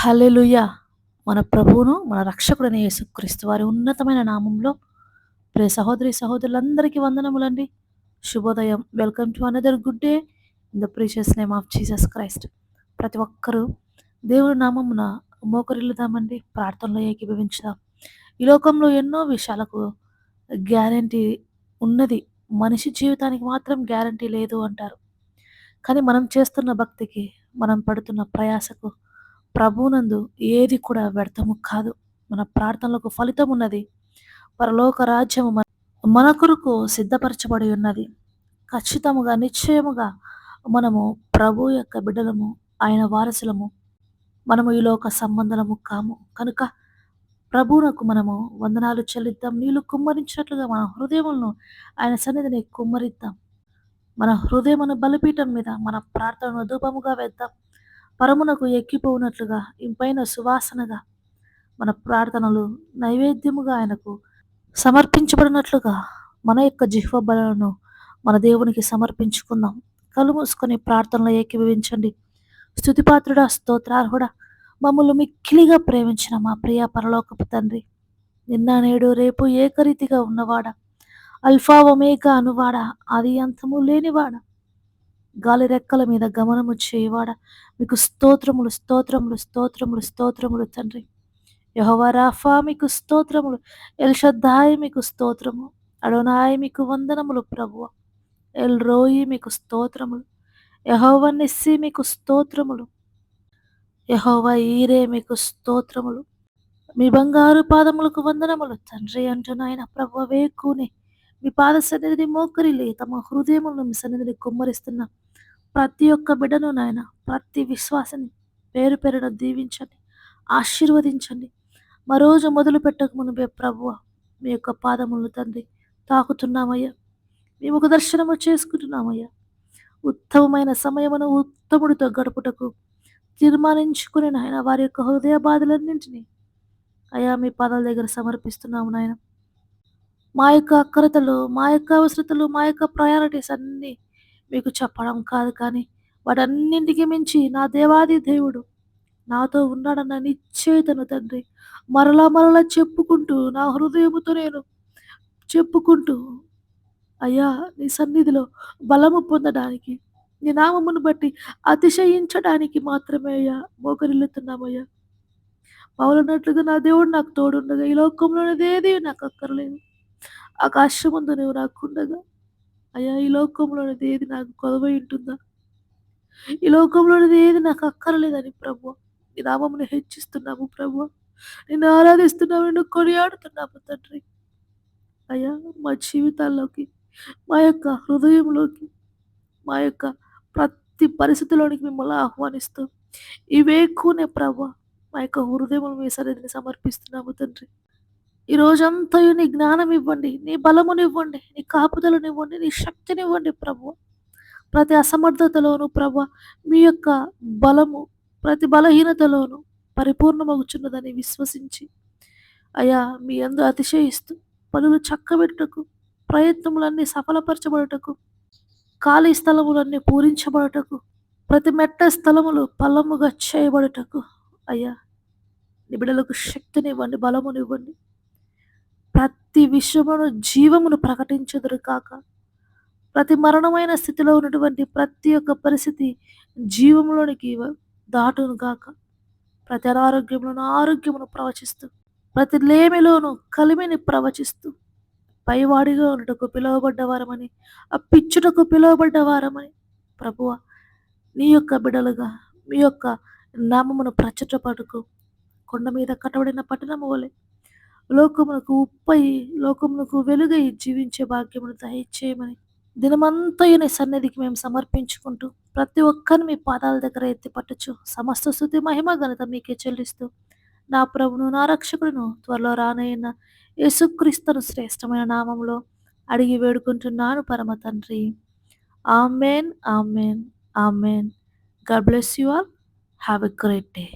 Hallelujah మన ప్రభువును మన రక్షకుడైన యేసుక్రీస్తు వారి ఉన్నతమైన నామంలో ప్రే సహోదరి సహోదరులందరికీ వందనములండి. శుభోదయం. Welcome to another good day in the precious name of Jesus Christ ప్రతి ఒక్కరూ దేవుని నామమున మోకరిల్లుదామండి. ప్రార్థనలో ఏకీభవించుదాం. ఈ లోకంలో ఎన్నో విషయాలకు గ్యారంటీ ఉన్నది. మనిషి జీవితానికి మాత్రం గ్యారంటీ లేదు అంటారు. కానీ మనం చేస్తున్న భక్తికి మనం పడుతున్న ప్రయాసకు ప్రభువునందు ఏది కూడా వ్యర్థము కాదు. మన ప్రార్థనలకు ఫలితం ఉన్నది. పరలోక రాజ్యము మన మన కొరకు సిద్ధపరచబడి ఉన్నది. ఖచ్చితముగా నిశ్చయముగా మనము ప్రభు యొక్క బిడ్డలము ఆయన వారసులము. మనము ఈ లోక సంబంధము కాము. కనుక ప్రభువునకు మనము వందనాలు చెల్లిద్దాం. నీళ్ళు కుమ్మరించినట్లుగా మన హృదయములను ఆయన సన్నిధిని కుమ్మరిద్దాం. మన హృదయమును బలిపీఠం మీద మన ప్రార్థనను ధూపముగా వేద్దాం. పరమునకు ఎక్కిపోవునట్లుగా ఇంపైన సువాసనగా మన ప్రార్థనలు నైవేద్యముగా ఆయనకు సమర్పించబడినట్లుగా మన యొక్క జిహ్వ బలను మన దేవునికి సమర్పించుకుందాం. కళ్ళు మూసుకొని ప్రార్థనలో ఏకీభవించండి. స్థుతిపాత్రుడా స్తోత్రార్హుడా మమ్మల్ని మిక్కిలిగా ప్రేమించిన మా ప్రియ పరలోకపు తండ్రి నిన్న నేడు రేపు ఏకరీతిగా ఉన్నవాడా అల్ఫా ఒమేగా అనువాడా ఆది అంతము లేనివాడా గాలి రెక్కల మీద గమనము చేయవాడ? మీకు స్తోత్రములు స్తోత్రములు స్తోత్రములు స్తోత్రములు తండ్రి. యహోవరాఫా మీకు స్తోత్రములు. ఎల్షద్దాయి మీకు స్తోత్రము. అడోనాయి మీకు వందనములు ప్రభువ. ఎల్ రోయి మీకు స్తోత్రములు. యహోవ నిస్సి మీకు స్తోత్రములు. యహోవ ఈరే మీకు స్తోత్రములు. మీ బంగారు పాదములకు వందనములు. తండ్రి అంటున్నాయన ప్రభు వేకుని. మీ పాద సన్నిధిని మోకరిల్లి తమ హృదయములను మీ సన్నిధిని కుమ్మరిస్తున్న ప్రతి ఒక్క బిడ్డను నాయన ప్రతి విశ్వాసని పేరు పేరున దీవించండి ఆశీర్వదించండి. మరోజు మొదలు పెట్టక మునిపే ప్రభువ మీ యొక్క పాదములను తండ్రి తాకుతున్నామయ్యా. మేము ఒక దర్శనము చేసుకుంటున్నామయ్యా. ఉత్తమమైన సమయమును ఉత్తముడితో గడుపుటకు తీర్మానించుకుని నాయన వారి యొక్క హృదయ బాధలన్నింటినీ అయా మీ పాదాల దగ్గర సమర్పిస్తున్నాము నాయన. మా యొక్క అక్కరతలు మా యొక్క అవసరతలు మా యొక్క ప్రయారిటీస్ అన్నీ మీకు చెప్పడం కాదు కానీ వాటన్నింటికి మించి నా దేవాది దేవుడు నాతో ఉన్నాడన్న నిశ్చయితను తండ్రి. మరలా మరలా చెప్పుకుంటూ నా హృదయముతో నేను చెప్పుకుంటూ అయ్యా నీ సన్నిధిలో బలము పొందడానికి నీ నామమును బట్టి అతిశయించడానికి మాత్రమే అయ్యా మోకరిల్లుతున్నామయ్యా. పౌలన్నట్లుగా నా దేవుడు నాకు తోడుండగా ఈ లోకంలోనేది నాకు అక్కర్లేదు. ఆకాశం ముందు నువ్వు నాకుండగా అయ్యా ఈ లోకంలోనిది ఏది నాకు కొదవై ఉంటుందా? ఈ లోకంలోనిది ఏది నాకు అక్కరలేదని ప్రభు నీ నామమును హెచ్చిస్తున్నాము ప్రభు నిన్ను ఆరాధిస్తున్నాము నిన్ను కొనియాడుతున్నాము తండ్రి. అయ్యా మా జీవితాల్లోకి మా యొక్క హృదయంలోకి మా యొక్క ప్రతి పరిస్థితిలోనికి మిమ్మల్ని ఆహ్వానిస్తూ ఇవేకునే ప్రభు మా యొక్క హృదయం మీ సన్నిధిని సమర్పిస్తున్నాము తండ్రి. ఈ రోజంతయు నీ జ్ఞానం ఇవ్వండి నీ బలమునివ్వండి నీ కాపుదలనివ్వండి నీ శక్తినివ్వండి ప్రభు. ప్రతి అసమర్థతలోను ప్రభు మీ యొక్క బలము ప్రతి బలహీనతలోను పరిపూర్ణమగుచున్నదని విశ్వసించి అయా మీ అందు అతిశయిస్తూ పనులు చక్కబెట్టుటకు ప్రయత్నములన్నీ సఫలపరచబడుటకు ఖాళీ స్థలములన్నీ పూరించబడుటకు ప్రతి మెట్ట స్థలములు పల్లముగా చేయబడుటకు అయ్యా. నిబిడలకు శక్తినివ్వండి బలమునివ్వండి. ప్రతి విషయమును జీవమును ప్రకటించదురు కాక. ప్రతి మరణమైన స్థితిలో ఉన్నటువంటి ప్రతి ఒక్క పరిస్థితి జీవంలోనికి దాటును కాక. ప్రతి అనారోగ్యములను ఆరోగ్యమును ప్రవచిస్తూ ప్రతి లేమిలోను కలిమిని ప్రవచిస్తూ పైవాడిగా ఉన్నటకు పిలువబడ్డవారమని ఆ పిచ్చుటకు పిలువబడ్డవారమని ప్రభువ నీ యొక్క బిడలుగా మీ యొక్క నామమును ప్రచుటపడుకు కొండ మీద కట్టబడిన పట్టణము వలె లోకమునకు ఉప్పై లోకమునకు వెలుగై జీవించే భాగ్యమును దయచేయమని దినమంతయుని సన్నిధికి మేము సమర్పించుకుంటూ ప్రతి ఒక్కరిని మీ పాదాల దగ్గర ఎత్తి పట్టచ్చు సమస్త స్థుతి మహిమ ఘనత మీకే చెల్లిస్తూ నా ప్రభును నా రక్షకుడును త్వరలో రానయ్యన్న యేసుక్రీస్తును శ్రేష్టమైన నామంలో అడిగి వేడుకుంటున్నాను పరమ తండ్రి. Amen amen amen. God bless you all. Have a great day.